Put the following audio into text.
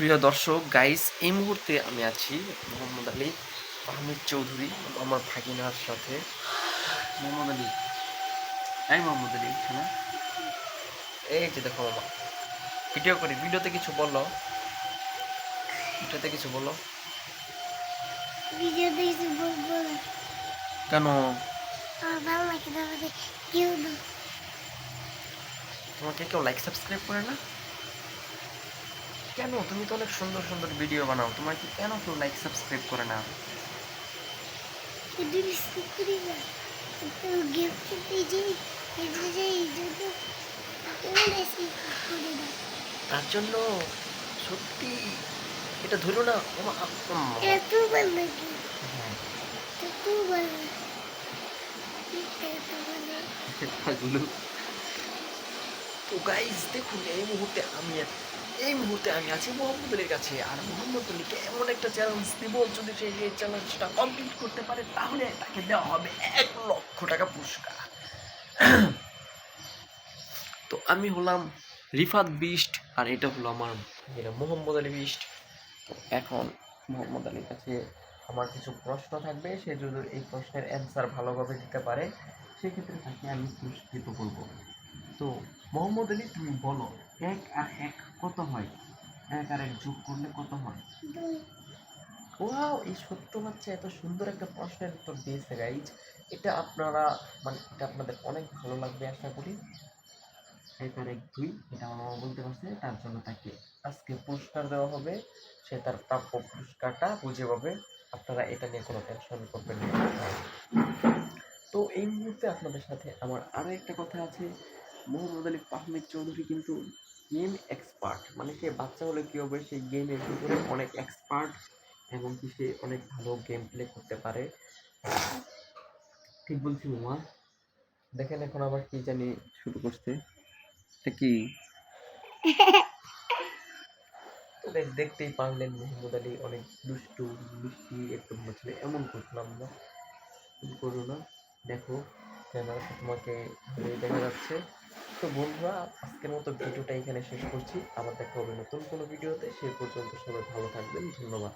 প্রিয় দর্শক গাইস এই মুহূর্তে আমি আছি মোহাম্মদ আলী আহমেদ চৌধুরী আমার ভাগিনার সাথে। মোহাম্মদ আলী। এই মোহাম্মদ আলী এখানে। এই যে দেখো মামা ভিডিও করি ভিডিওতে কিছু বলো। ভিডিওতে কিছু বলো। ভিডিও দেখছি বলব কেন? তোমাকে কেউ লাইক সাবস্ক্রাইব করে না? কেন? তুমি তো অনেক সুন্দর সুন্দর ভিডিও বানাও। তোমার কি কেন কেউ লাইক সাবস্ক্রাইব করে না? তার জন্য সত্যি এটা ধরো না এত ভালো লাগে হ্যাঁ। এত ভালো। পাগলু। তো গাইজ দেখুন এই মুহূর্তে আমি এই মুহূর্তে আমি আছি মোহাম্মদ আলীর কাছে। আর মোহাম্মদ আলীকে এমন একটা চ্যালেঞ্জ দিব যদি সে এই চ্যালেঞ্জটা কমপ্লিট করতে পারে, তাহলে তাকে দেওয়া হবে এক লক্ষ টাকা পুরস্কার। তো আমি হলাম রিফাত বিস্ট, আর এটা হলো আমার এটা মোহাম্মদ আলী বিস্ট। এখন মোহাম্মদ আলীর কাছে আমার কিছু প্রশ্ন থাকবে, সে যদি এই প্রশ্নের অ্যান্সার ভালোভাবে দিতে পারে, সেক্ষেত্রে তাকে আমি পুরস্কৃত করব। তো মোহাম্মদ আলী তুমি বলো এক আর এক কত হয়? এক আর এক যোগ করলে কত হয়? ওয়াও এই ছোট্ট বাচ্চা এত সুন্দর একটা প্রশ্নের উত্তর দিয়েছে গাইজ এটা আপনারা মানে এটা আপনাদের অনেক ভালো লাগবে আশা করি। এক আর এক দুই এটা আমার মামা বলতে পারছে তার জন্য তাকে আজকে পুরস্কার দেওয়া হবে। সে তার প্রাপ্য পুরস্কারটা বুঝে পাবে। আপনারা এটা নিয়ে কোনো টেনশন করবেন না। তো এই মুহূর্তে আপনাদের সাথে আমার আরও একটা কথা আছে। মোহাম্মদ আলী আহমেদ চৌধুরী কিন্তু গেম এক্সপার্ট মানে সে বাচ্চা হলে কী হবে? সেই গেমের ভিতরে অনেক এক্সপার্ট এবং কি সে অনেক ভালো গেম প্লে করতে পারে। ঠিক বলছি মামা দেখেন এখন আবার কি জানি শুরু করছে। এটা কি? দেখতেই পারলেন মোহাম্মদ আলী অনেক দুষ্টু, মিষ্টি, একটু ছিল এমন করছিলাম না। করো না। দেখো। ক্যামেরাতে তোমাকে দেখা যাচ্ছে। তো বন্ধুরা, আজকের মতো ভিডিওটা এখানে শেষ করছি। আবার দেখা হবে নতুন কোনো ভিডিওতে। সে পর্যন্ত সবাই ভালো থাকবেন। ধন্যবাদ।